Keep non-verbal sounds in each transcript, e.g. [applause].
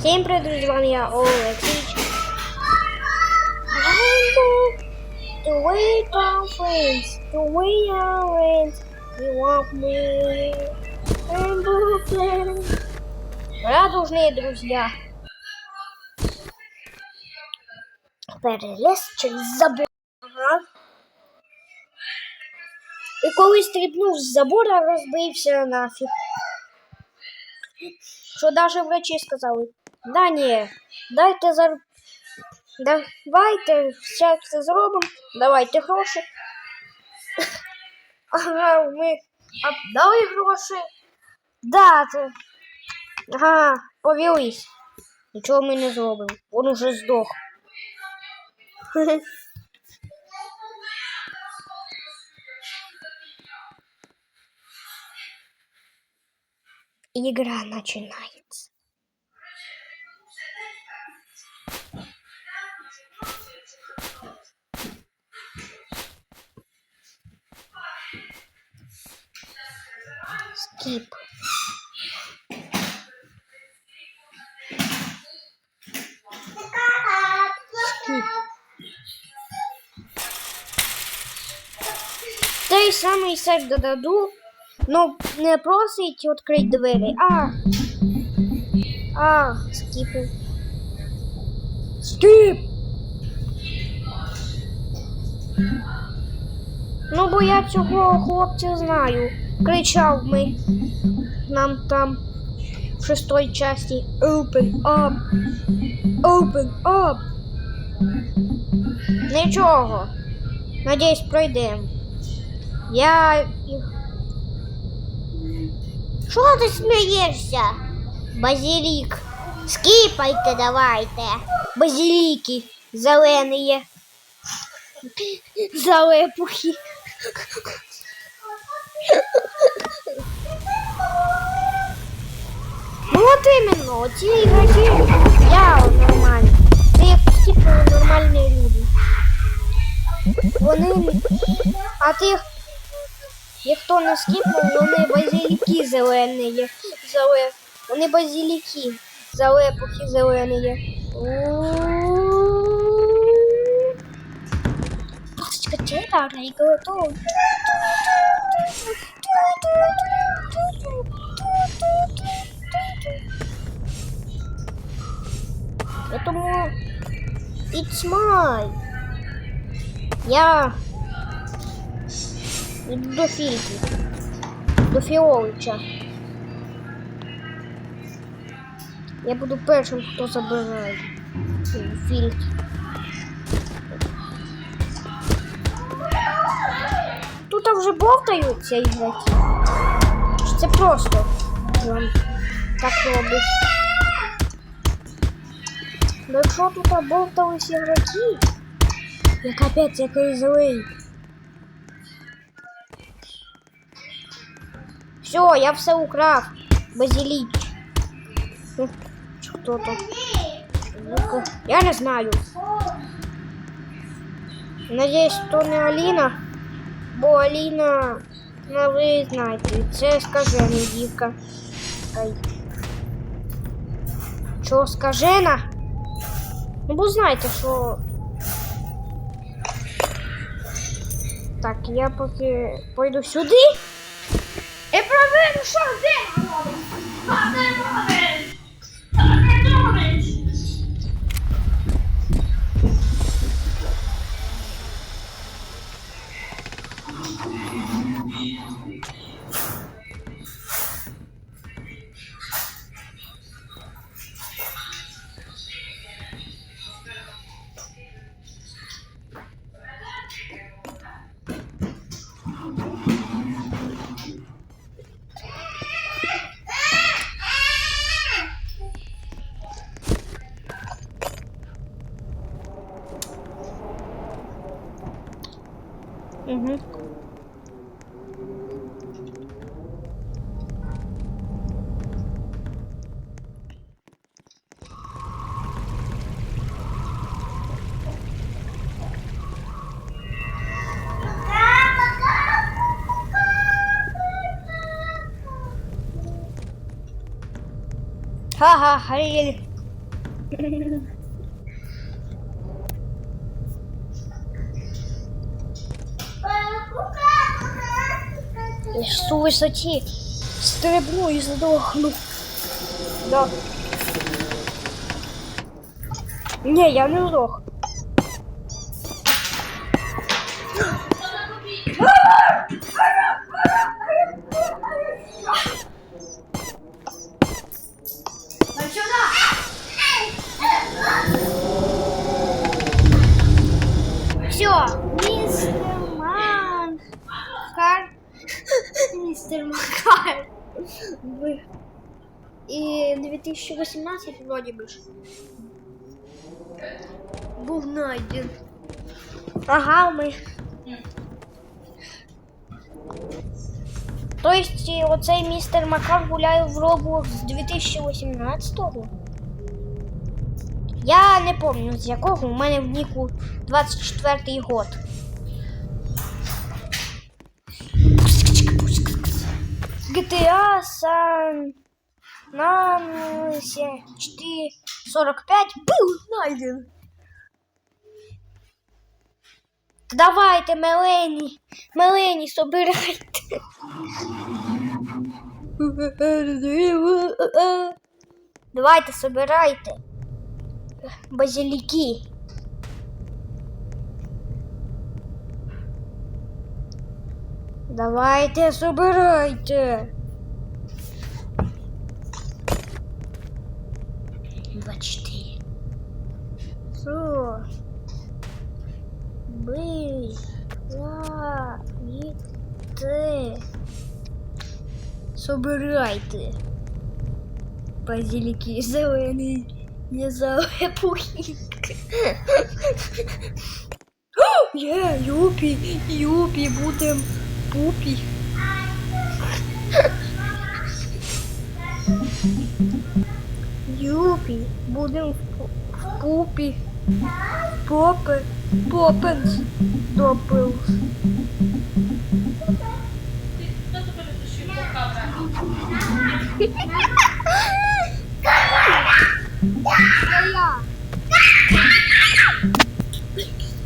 Всім привіт, друзі, з вами я Олексійч. The way down friends, the way our friends, you want me, Rainbow friends. Радужные друзья. Перелез через забор. Ага. І коли стрибнув з забора, розбився нафіг. Що даже врачі сказали, да ні, дайте зар... Давайте все це зробимо, давайте гроші. Ага, ми а дали гроші. Да, це. Ага, повелись. Нічого ми не зробимо. Він уже здох. [laughs] Игра начинается. Самий сайт додаду, Ну, не просить відкрити двері, а. А, скіпи. Скіп! Ну, бо я цього хлопця знаю. Кричав ми нам там в шостій часті Open up! Open up! Нічого. Надіюсь, пройдемо. Я їх Що ти смієшся? Базилік. Скіпайте давайте. Базиліки зелені. Залепухи. Ну от іменно, ці ігроки я нормальний. Це як типу нормальні люди. Вони. А ти Ніхто не скіпнув, вони базиліки зелені є. Зале... Вони базиліки. Залепухи зелені є. Поэтому it's mine. Я Іду до Фільки. До Фіолича. Я буду першим, хто забирає Фільки. Тут вже бовтаються ігроки. Чи Це просто вам так робить. Ну якщо тут бовтались ігроки, я капець який злий. Все, я все украв. Базилик. Кто то? Я не знаю. Надеюсь, что не Алина. Бо Алина, ну ви знаєте, це скажена дівка. Ай. Що скажена? Ну, бо знаєте, що... Так, я поки пойду сюди. І проведу, що де робиш? Що ти робиш? Ха-ха, Харіль. Я ж у висоті стрибну і здохну. Да. Ні, я не здох. 2018 вроді би. ж. Був найден. Ага, ми. Тобто оцей містер Макар гуляє в Roblox з 2018-го? Я не пам'ятаю з якого, у мене в Ніку 24-й год. GTA San Andreas 445 був найден. Давайте, Мелені, Мелені, собирайте. Давайте, собирайте. Базилики. Давайте, собирайте. Двадцять Що? Ви заїте. Собирайте. Базилики зелений. Не залепухи. Є, [gasps] юпі, юпі, будем пупі. Юпі, будем в пу- в пупі. Попи, попенс, допилс.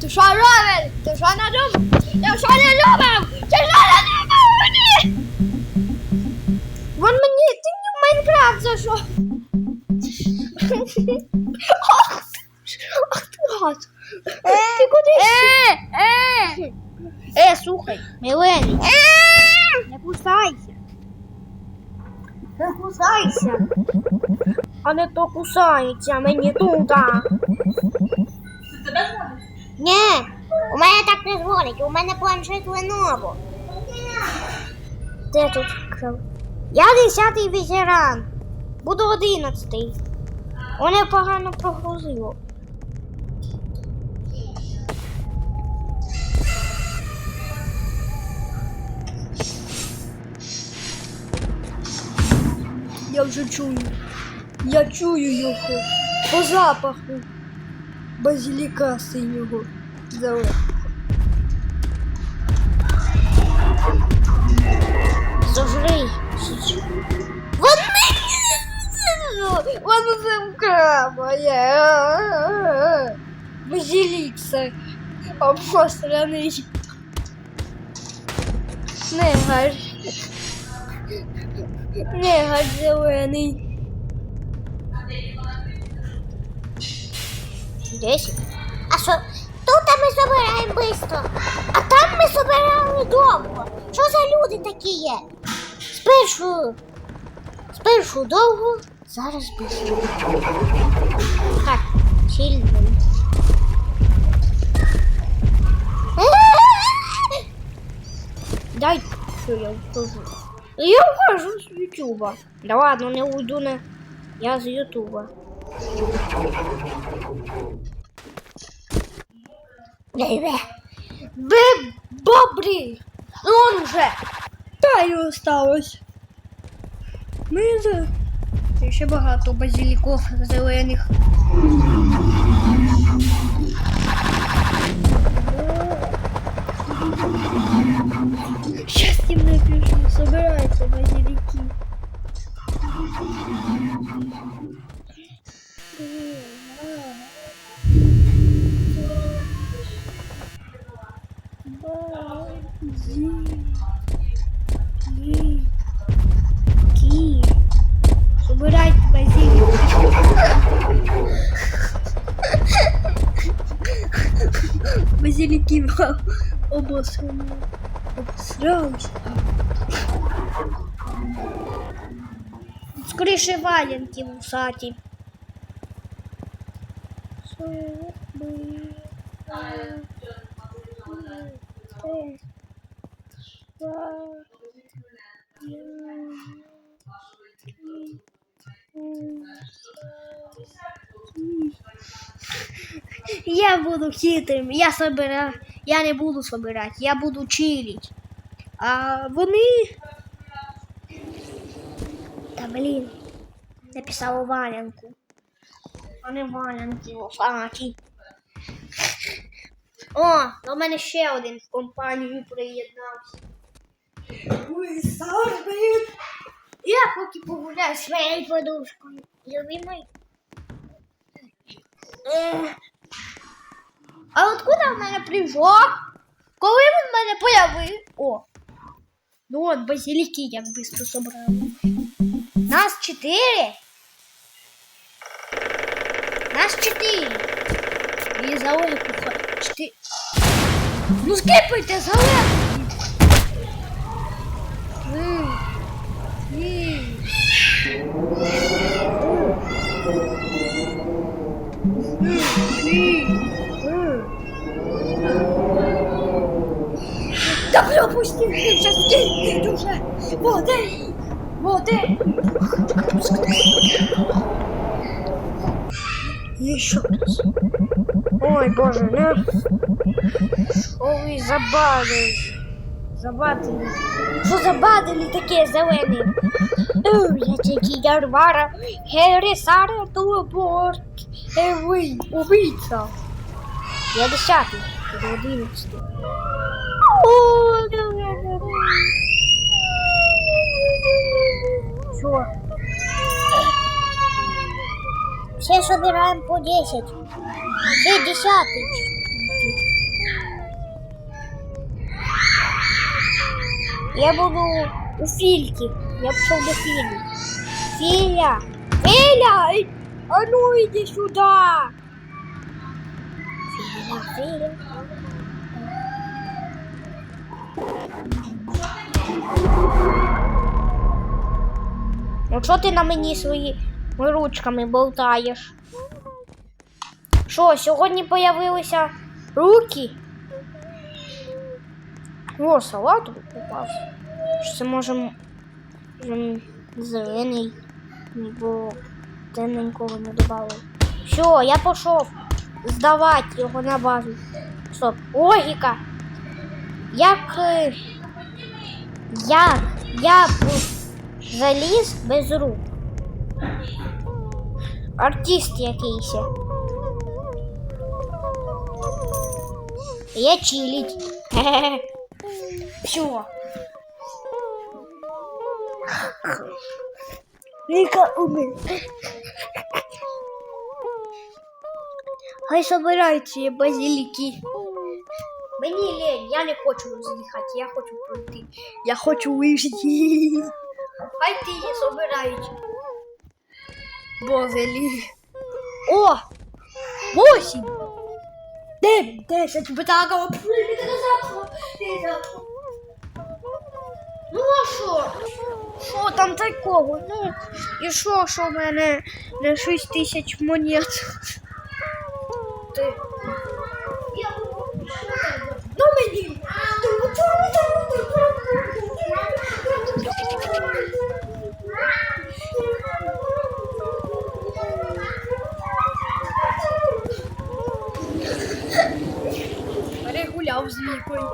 Ти що робиш? Ти що любив? Ти що не любив? Ти що не любив мені? Вон мені, ти мені в Майнкрафт зайшов. Е. Е, слухай, Мілені. Не кусайся. Не кусайся. А не то кусається мені туди. Ні, у мене так не зволить, у мене планшет Lenovo. Де тут кров? Я десятий ветеран. Буду одинадцятий. Мене погано прогрузило. Вже чую. Я чую його по запаху базиліка синього. Зажри. Вон [laughs] Вон замка моя. Базилікса. Обосраний. Негар. Негар зелений. Десять. А що? Тут ми збираємо швидко, а там ми збирали довго. Що за люди такі є? Спершу, спершу довго, зараз швидко. Так, сильний. Дай, що я вхожу. Я вхожу з Ютуба. Да ладно, не уйду на... Я з Ютуба. Бе, бобрі! Он же! Та й осталось. Ми за... Ще багато базиліков зелених. Им напишу, собираются базилики. Обосрався. Скоріше валянки вусаті. Я буду хитрым, я собираю, я не буду собирать, я буду чилить. А вони. Та блін, написав валянку. Вони валянки офаті. О, до мене ще один в компанію приєднався. Ой, Сарбит! Я поки погуляю своєю подушкою. Любимий. А откуда в мене прыжок? Коли він в мене появив? О! Ну от базиліки як быстро собрали. Нас чотири. Нас чотири. І за Олепуха чотири. Ну скипайте за Олепухи. М. М. Да пропусти, ты сейчас кинет уже. Воды, воды. Еще раз. Ой, боже, ну. Ой, забадили. Забадили. Що забадили таке зелене? Ой, я тільки Ярвара, Гері Сара Турборт, Герой, убийця. Я десятий, до одинадцятий. Що? Все собираем по 10. Все десятый. Я буду у Фільки. Я пішов до Філі. Філя! Філя! й- А ну йди сюди! Філя, Філя. Ну що ти на мені своїми ручками болтаєш? Що, сьогодні появилися руки? О, салат попався. Що це може зелений, бо темненького не додали. Все, я пішов здавати його на базу. Стоп, логіка. Як, як я заліз без рук? Артист якийсь. Я чилить. Все. Віка умер. Хай собираються базиліки. Мені лень, я не хочу здихати, я хочу пройти. Я хочу вижити. Хай ти її собирають. Базилі. О! Восемь! Дев'ять, десять, битага. Ну а що? Що там такого? Ну, і що, що в мене на 6 тисяч монет? Ти. Перегуляв з Мікою.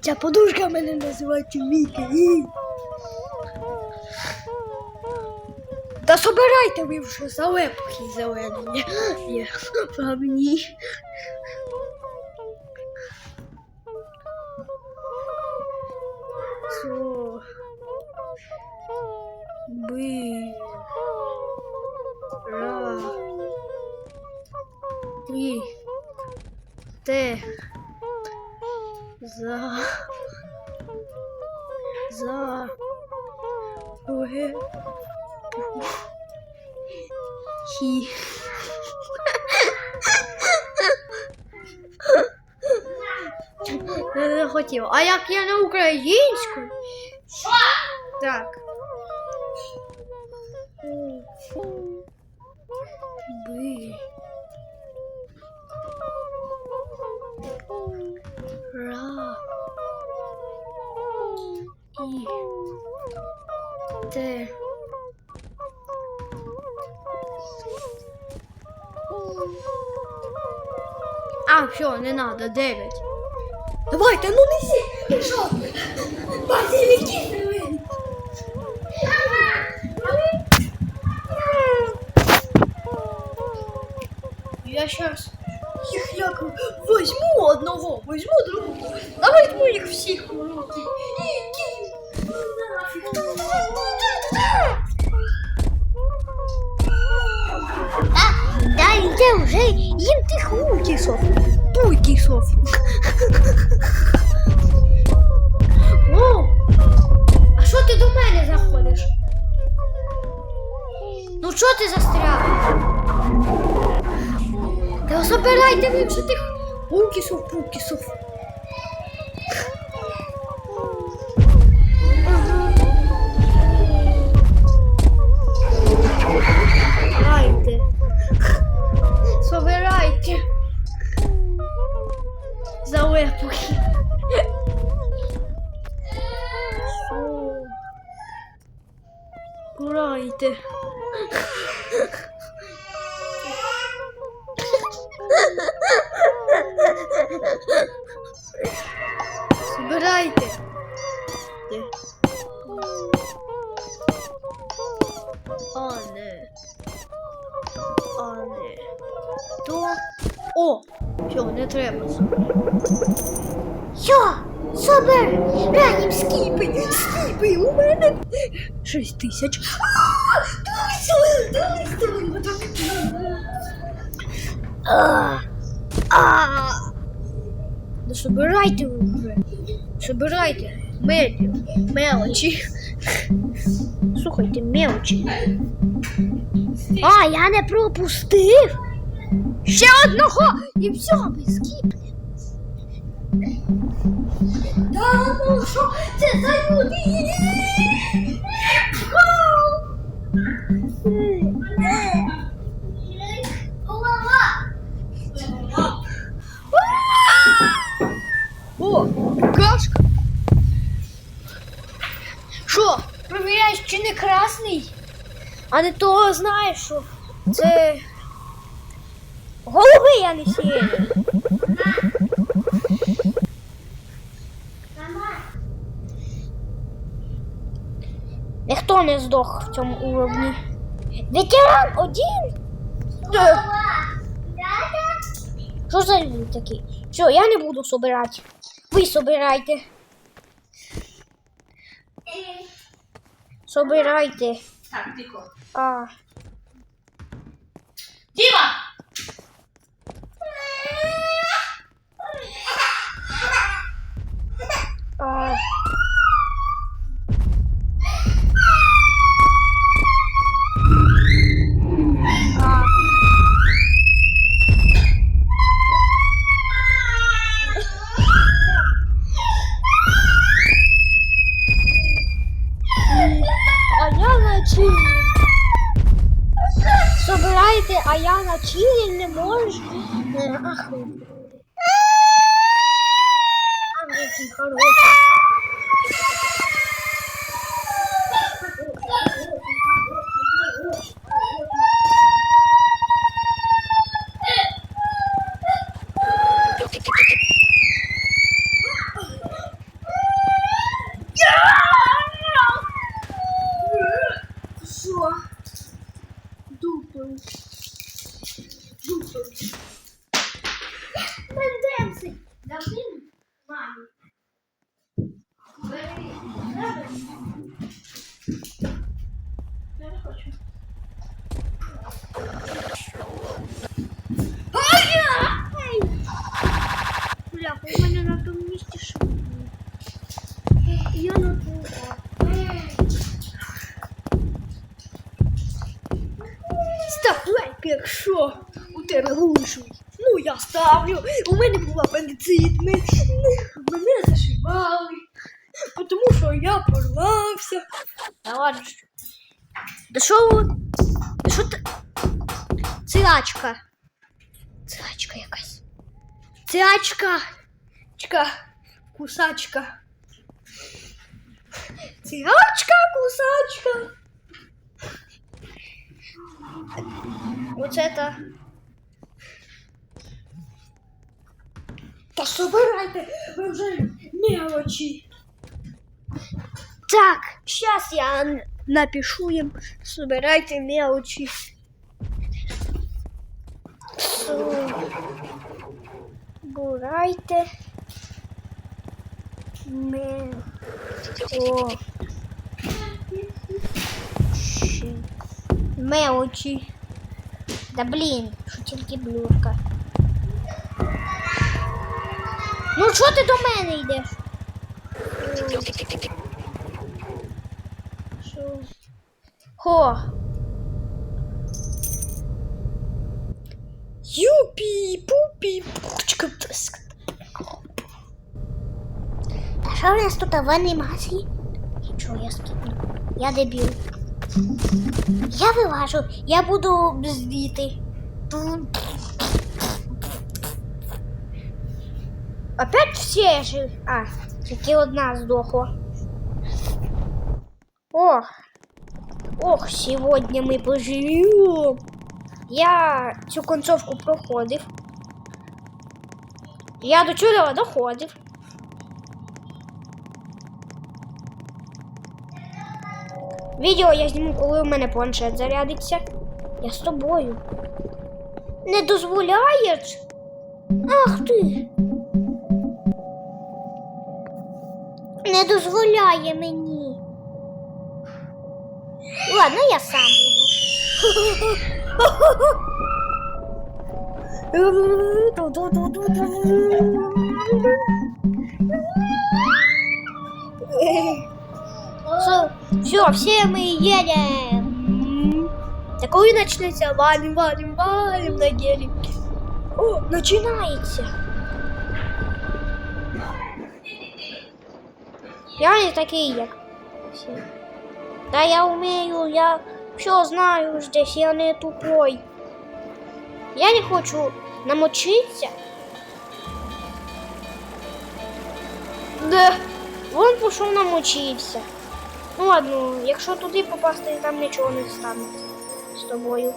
Ця подушка мене називається Міка. Та собирайте ви вже залепухи зелені. Вам певні. Що? Би. Ра. Ти. Те. За. За. Уге. Хі. хотів. А як я на українську? Так. Ра. І. Те. А, все, не надо, дев'ять. Давайте, ну неси. Що? Базилики Я сейчас их як возьму одного, возьму другого, а возьму їх всіх в руки. І кину нафіг. А, да, йде вже їм тих Пукісов. Пукісов. Ну що ти застряг? Та забирайте ви вже тих пукісов, пукісов. Собирайте. Собирайте. Залепухи. Собирайте. Скіпи, у мене шість тисяч. Да собирайте ви вже. Собирайте. Мелі. Мелочі. Слухайте, мелочі. а, я не пропустив. Ще одного! І все, ми скіпнемо. Ну що це за люди? О, кашка. Що, провіряєш, чи не красний? А не то знаєш, що це голуби, я не сіяю. Ніхто не здох в цьому уровні. Ветеран один. Що за люди такі? Все, я не буду собирати. Ви собирайте. Собирайте. Так, тихо. А. Діма! На. Собирайте, а я на чилі не можу. Ах. А, який. Мене був апендицит. Ми- Мене зашивали. Тому що я порвався. Та ладно. що. Да що ви? Да що ти? Цирачка. Цирачка якась. Цирачка. Чка. Кусачка. Цирачка, кусачка. Вот это. Та собирайте, ви вже мелочі. Так, сейчас я н- напишу им, собирайте мелочи. Собирайте мелочи. Мелочи. Да блін, що тільки Ну чого ти до мене йдеш? Хо. Юпі, пупі, пучка, пуска. А що у нас тут в анімації? Нічого, я скіпну. Я дебіл. Я вилажу, я буду бздіти. Опять все жив. А, тільки одна здохла. Ох. Ох, сегодня мы поживем. Я цю концовку проходив. Я до чудова доходив. Відео я зніму, коли у мене планшет зарядиться. Я з тобою. Не дозволяєш? Ах ти. Не дозволяє мені. Ладно, я сам буду. Все, все мы едем. Такой начнется, валим, валим, валим на гелике. О, начинается. Я не такий, як всі. Та я вмію, я все знаю здесь, я не тупой. Я не хочу намочитися. Да, вон пішов намочився. Ну ладно, якщо туди попасти, там нічого не станеться з тобою.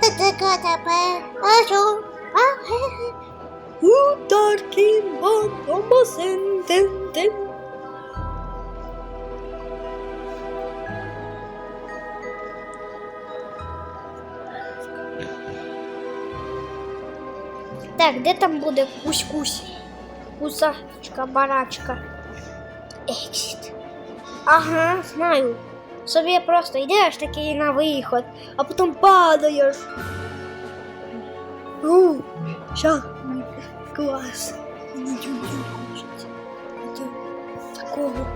Така тепер. А що? А, хе-хе. Ударки басен тен тен. Так, де там буде кусь-кусь? Кусачка, барачка. Exit. Ага, знаю. Собі просто йдеш такий на виход, а потім падаєш. У, ща. Клас. Нічого не хочеться. Це Такого.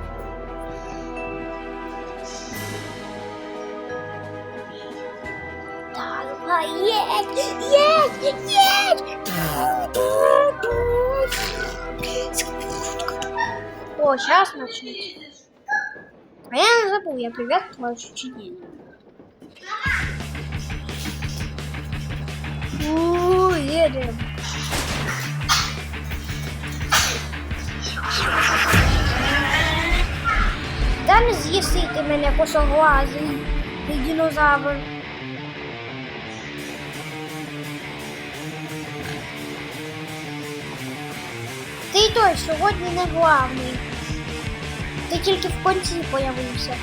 Давай, едь, едь, едь. О, сейчас начнется. А я забыл, я привет твое чеченение. О, не з'їсти ти мене косоглазий, ти динозавр. Ти той сьогодні не главний. Ти тільки в кінці появився.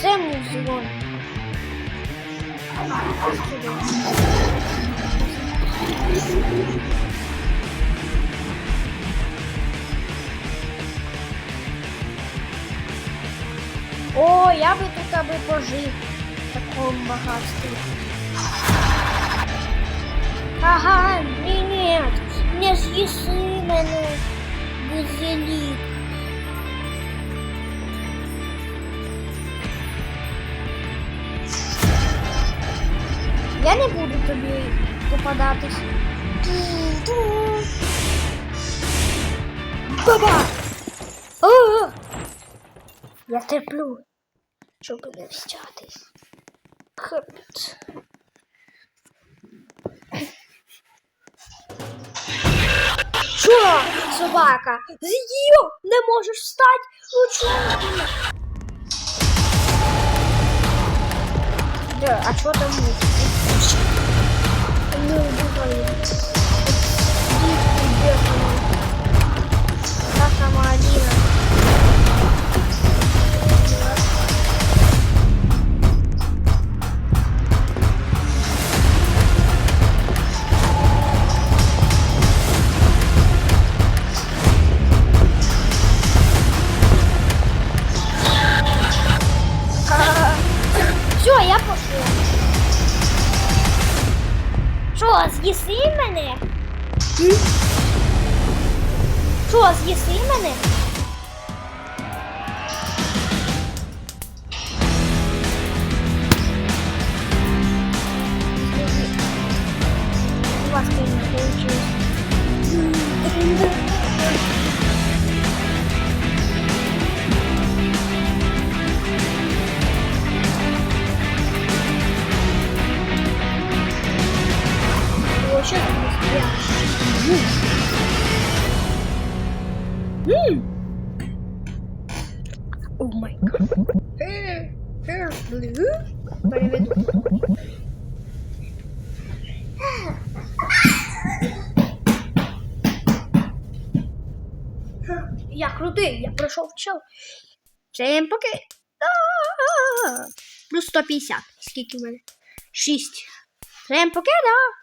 Це музон. О, я би тут аби пожив в такому багатстві. Ага, ні, ні, не з'їси мене, бузелік. Я не буду тобі попадатись. Баба! О! Я терплю, щоб не встятись. Капець. Що, собака? З'їв, не можеш встати? Ну чого? ти? А що там? Не убиваю. Та сама Аліна. Все, Що, з'їси мене? Що, з'їси мене? Пройшов. Всім поки. Плюс 150. Скільки в мене? 6. Всім поки, да.